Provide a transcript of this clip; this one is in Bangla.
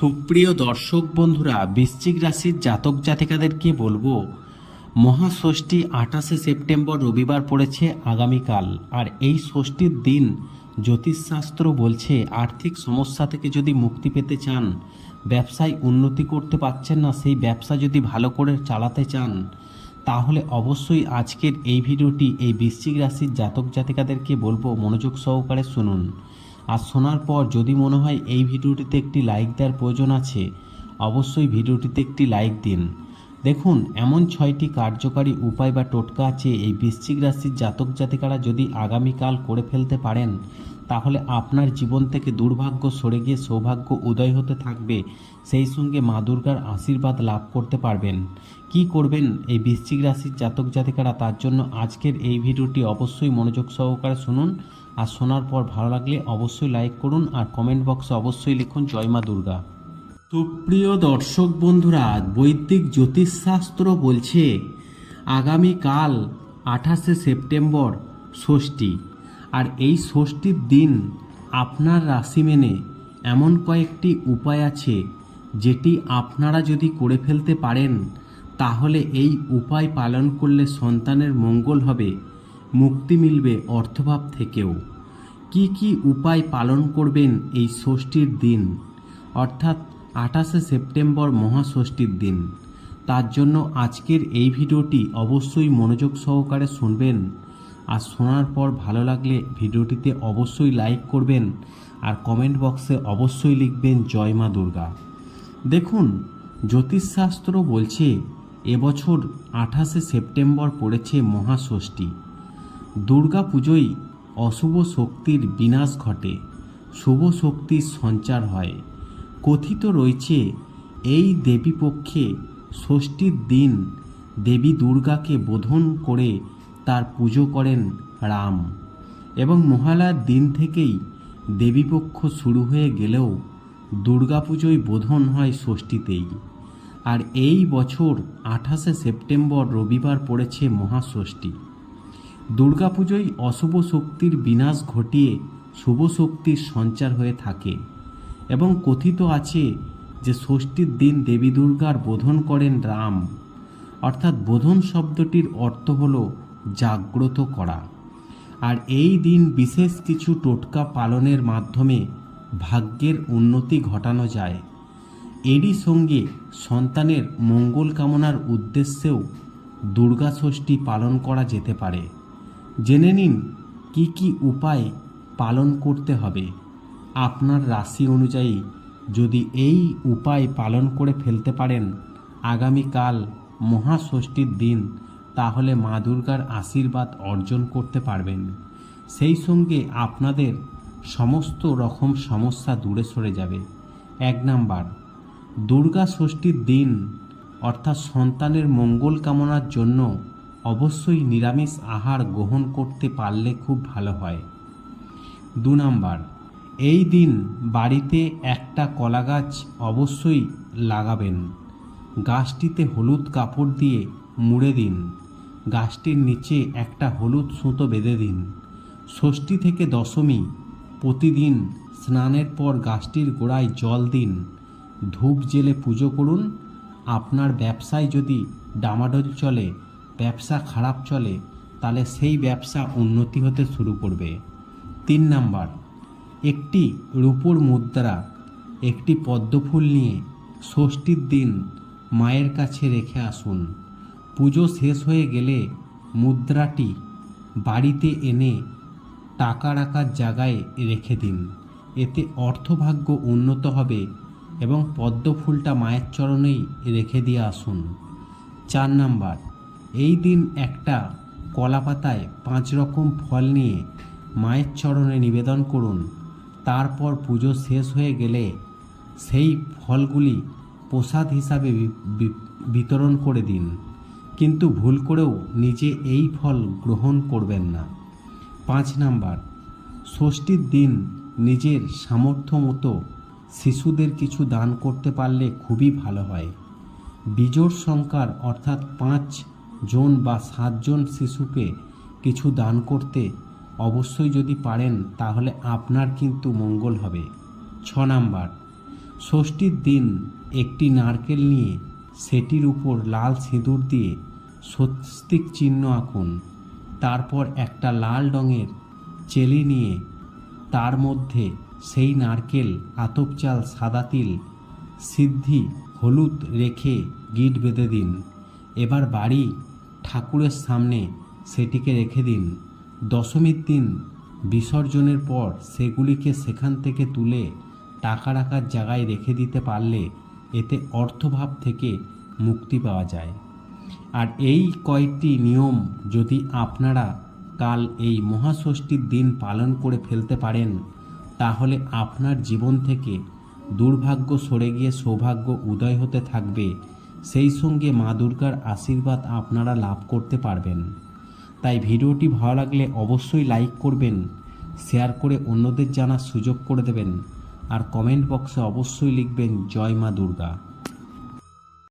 সুপ্রিয় দর্শক বন্ধুরা, বৃশ্চিক রাশির জাতক জাতিকাদেরকে বলব, মহাষষ্ঠী আঠাশে সেপ্টেম্বর রবিবার পড়েছে আগামীকাল। আর এই ষষ্ঠীর দিন জ্যোতিষশাস্ত্র বলছে, আর্থিক সমস্যা থেকে যদি মুক্তি পেতে চান, ব্যবসায় উন্নতি করতে পারছেন না, সেই ব্যবসা যদি ভালো করে চালাতে চান, তাহলে অবশ্যই আজকের এই ভিডিওটি এই বৃশ্চিক রাশির জাতক জাতিকাদেরকে বলব, মনোযোগ সহকারে শুনুন। আর শোনার পর যদি মনে হয় এই ভিডিওটিতে একটি লাইক দেওয়ার প্রয়োজন আছে, অবশ্যই ভিডিওটিতে একটি লাইক দিন। দেখুন, এমন ছয়টি কার্যকারী উপায় বা টোটকা আছে এই বৃশ্চিক রাশির জাতক জাতিকারা যদি আগামীকাল করে ফেলতে পারেন, তাহলে আপনার জীবন থেকে দুর্ভাগ্য সরে গিয়ে সৌভাগ্য উদয় হতে থাকবে। সেই সঙ্গে মা দুর্গার আশীর্বাদ লাভ করতে পারবেন। কি করবেন এই বৃশ্চিক রাশির জাতক জাতিকারা, তার জন্য আজকের এই ভিডিওটি অবশ্যই মনোযোগ সহকারে শুনুন। আর শোনার পর ভালো লাগলে অবশ্যই লাইক করুন আর কমেন্ট বক্সে অবশ্যই লিখুন, জয় মা দুর্গা। সুপ্রিয় দর্শক বন্ধুরা, বৈদিক জ্যোতিষশাস্ত্র বলছে, আগামীকাল আঠাশে সেপ্টেম্বর ষষ্ঠী। আর এই ষষ্ঠীর দিন আপনার রাশি মেনে এমন কয়েকটি উপায় আছে, যেটি আপনারা যদি করে ফেলতে পারেন, তাহলে এই উপায় পালন করলে সন্তানের মঙ্গল হবে। মুক্তি মিলবে অর্থভাব থেকেও। কি কি উপায় পালন করবেন এই ষষ্ঠীর দিন? অর্থাৎ আঠাশে সেপ্টেম্বর মহাষষ্ঠীর দিন। তার জন্য আজকের এই ভিডিওটি অবশ্যই মনোযোগ সহকারে শুনবেন। আর শোনার পর ভালো লাগলে ভিডিওটিতে অবশ্যই লাইক করবেন আর কমেন্ট বক্সে অবশ্যই লিখবেন, জয় মা দুর্গা। দেখুন, জ্যোতিষশাস্ত্র বলছে এবছর আঠাশে সেপ্টেম্বর পড়েছে মহাষষ্ঠী। দুর্গা পুজোয় অশুভ শক্তির বিনাশ ঘটে, শুভ শক্তির সঞ্চার হয়। কথিত রয়েছে, এই দেবীপক্ষে ষষ্ঠীর দিন দেবী দুর্গাকে বোধন করে তার পুজো করেন রাম এবং মহালয়ার দিন থেকেই দেবীপক্ষ শুরু হয়ে গেলেও দুর্গাপুজোয় বোধন হয় ষষ্ঠীতেই। আর এই বছর আঠাশে সেপ্টেম্বর রবিবার পড়েছে মহাষষ্ঠী। দুর্গাপুজোয় অশুভ শক্তির বিনাশ ঘটিয়ে শুভ শক্তির সঞ্চার হয়ে থাকে এবং কথিত আছে যে ষষ্ঠীর দিন দেবী দুর্গার বোধন করেন রাম। অর্থাৎ বোধন শব্দটির অর্থ হল জাগ্রত করা। আর এই দিন বিশেষ কিছু টোটকা পালনের মাধ্যমে ভাগ্যের উন্নতি ঘটানো যায়। এরই সঙ্গে সন্তানের মঙ্গল কামনার উদ্দেশ্যেও দুর্গাষষ্ঠী পালন করা যেতে পারে। জেনে নিন কি কি উপায় পালন করতে হবে। আপনার রাশি অনুযায়ী যদি এই উপায় পালন করে ফেলতে পারেন আগামীকাল মহাষষ্ঠীর দিন, তাহলে মা দুর্গার আশীর্বাদ অর্জন করতে পারবেন। সেই সঙ্গে আপনাদের সমস্ত রকম সমস্যা দূরে সরে যাবে। এক নাম্বার, দুর্গা ষষ্ঠীর দিন অর্থাৎ সন্তানের মঙ্গল কামনার জন্য অবশ্যই নিরামিষ আহার গ্রহণ করতে পারলে খুব ভালো হয়। দু নাম্বার, এই দিন বাড়িতে একটা কলা গাছ অবশ্যই লাগাবেন। গাছটিতে হলুদ কাপড় দিয়ে মুড়ে দিন। গাছটির নিচে একটা হলুদ সুতো বেঁধে দিন। ষষ্ঠী থেকে দশমী প্রতিদিন স্নানের পর গাছটির গোড়ায় জল দিন। ধূপ জেলে পুজো করুন। আপনার ব্যবসায় যদি ডামাডোল চলে ব্যবসা খারাপ চলে, তাহলে সেই ব্যবসা উন্নতি হতে শুরু করবে। তিন নাম্বার, একটি রূপোর মুদ্রা, একটি পদ্মফুল নিয়ে ষষ্ঠীর দিন মায়ের কাছে রেখে আসুন। পুজো শেষ হয়ে গেলে মুদ্রাটি বাড়িতে এনে টাকা রাখার জায়গায় রেখে দিন। এতে অর্থভাগ্য উন্নত হবে এবং পদ্মফুলটা মায়ের চরণেই রেখে দিয়ে আসুন। চার নাম্বার এই দিন একটা কলা পাতায় পাঁচ রকম ফল নিয়ে মায়ের চরণে নিবেদন করুন। তারপর পুজো শেষ হয়ে গেলে সেই ফলগুলি প্রসাদ হিসাবে বিতরণ করে দিন। কিন্তু ভুল করেও নিজে এই ফল গ্রহণ করবেন না। পাঁচ নাম্বার, ষষ্ঠীর দিন নিজের সামর্থ্য মতো শিশুদের কিছু দান করতে পারলে খুবই ভালো হয়। বিজোড় সংখ্যার অর্থাৎ পাঁচ জন বা সাতজন শিশুকে কিছু দান করতে অবশ্যই যদি পারেন, তাহলে আপনার কিন্তু মঙ্গল হবে। ছ নাম্বার, ষষ্ঠীর দিন একটি নারকেল নিয়ে সেটির উপর লাল সিঁদুর দিয়ে স্বস্তিক চিহ্ন আঁকুন। তারপর একটা লাল রঙের চেলি নিয়ে তার মধ্যে সেই নারকেল আতপ চাল, সাদা তিল, সিদ্ধি, হলুদ রেখে গিট বেঁধে দিন। এবার বাড়ি ঠাকুরের সামনে সেটিকে রেখে দিন। দশমীর দিন বিসর্জনের পর সেগুলিকে সেখান থেকে তুলে টাকা রাখার জায়গায় রেখে দিতে পারলে এতে অর্থভাব থেকে মুক্তি পাওয়া যায়। আর এই কয়েকটি নিয়ম যদি আপনারা কাল এই মহাষষ্ঠীর দিন পালন করে ফেলতে পারেন, তাহলে আপনার জীবন থেকে দুর্ভাগ্য সরে গিয়ে সৌভাগ্য উদয় হতে থাকবে। সেই সঙ্গে মা দুর্গার আশীর্বাদ আপনারা লাভ করতে পারবেন। তাই ভিডিওটি ভালো লাগলে অবশ্যই লাইক করবেন, শেয়ার করে অন্যদের জানার সুযোগ করে দেবেন, আর কমেন্ট বক্সে অবশ্যই লিখবেন, জয় মা দুর্গা।